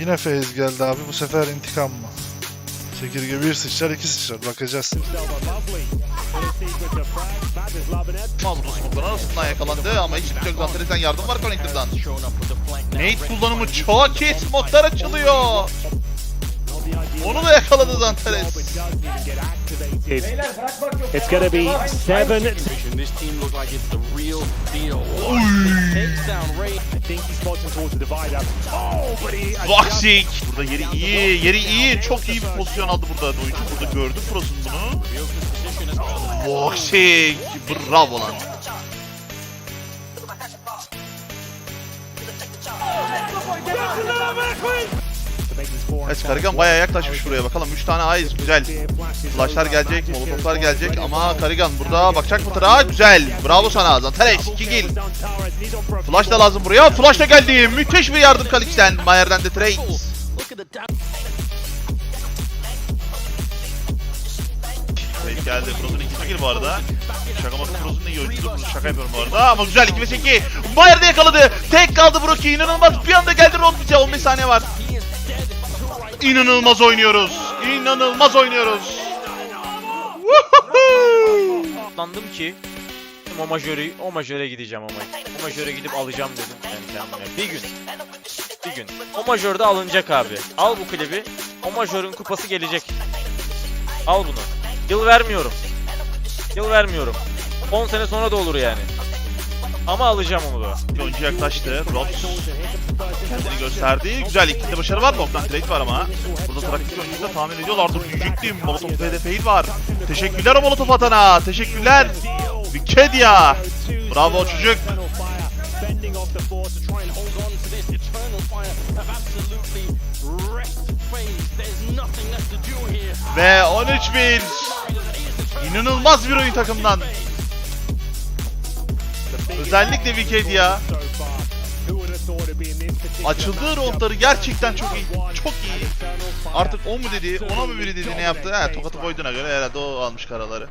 Yine Feyz geldi abi. Bu sefer intikam mı? Çekirge bir sıçrar iki sıçrar. Bakacağız. Mazlum smoke'ların arasından yakalandı ama hiç yok. Zanteres'ten yardım var Connector'dan. Nate kullanımı çok iyi. Smoke'lar açılıyor. Onu da yakaladı Zanteres. It's to be seven. This team looks like it's the real deal. Vaksik. Burada yeri iyi. Yeri iyi. Çok iyi bir pozisyon aldı burada. Oyuncu burada gördü Frost'un bunu. Vaksik. Bravo lan. Make this four. Evet Karigan bayağı yaklaşmış buraya. Bakalım 3 tane ayız güzel. Flashlar gelecek, molotoflar gelecek. Ama Karigan burada bakacak mı? Tırağa? Güzel, bravo sana Zantares 2 kill. Flash da lazım buraya, Flash da geldi. Müthiş bir yardım Kalix'ten, Mayer'den de trade. Trade geldi, Froz'un ikinci kill bu arada. Şaka maka Froz'un da iyi oyuncusu, Froz şaka yapıyorum bu arada. Ama güzel 2 vs 2 Mayer de yakaladı, tek kaldı Broki inanılmaz. Bir anda geldi Rod bize. 15 saniye var İnanılmaz oynuyoruz, inanılmaz oynuyoruz! Atlandım ki o majörü, o majöre gideceğim ama. O majöre gidip alacağım dedim kendi kendime. Bir gün. Bir gün. O majörde alınacak abi. Al bu klibi. O majörün kupası gelecek. Al bunu. Yıl vermiyorum. Yıl vermiyorum. 10 sene sonra da olur yani. Ama alacağım onu da. Bir oyuncu yaklaştı. Rods kendini gösterdi. Güzel ikinde başarı var. Noktan trade var ama. Burada traktik oyuncuyu da tahmin ediyorlardır. Diyecektim. Molotov PD fail var. Teşekkürler o Molotov atana. Teşekkürler. Wikidia. Bravo çocuk. Ve 13-1. İnanılmaz bir oyun takımdan. This particular Açıldığı roundları gerçekten çok iyi. Çok iyi. Artık o mu dedi, ona mı biri dedi ne yaptı? He tokatı koyduğuna göre herhalde o almış karaları.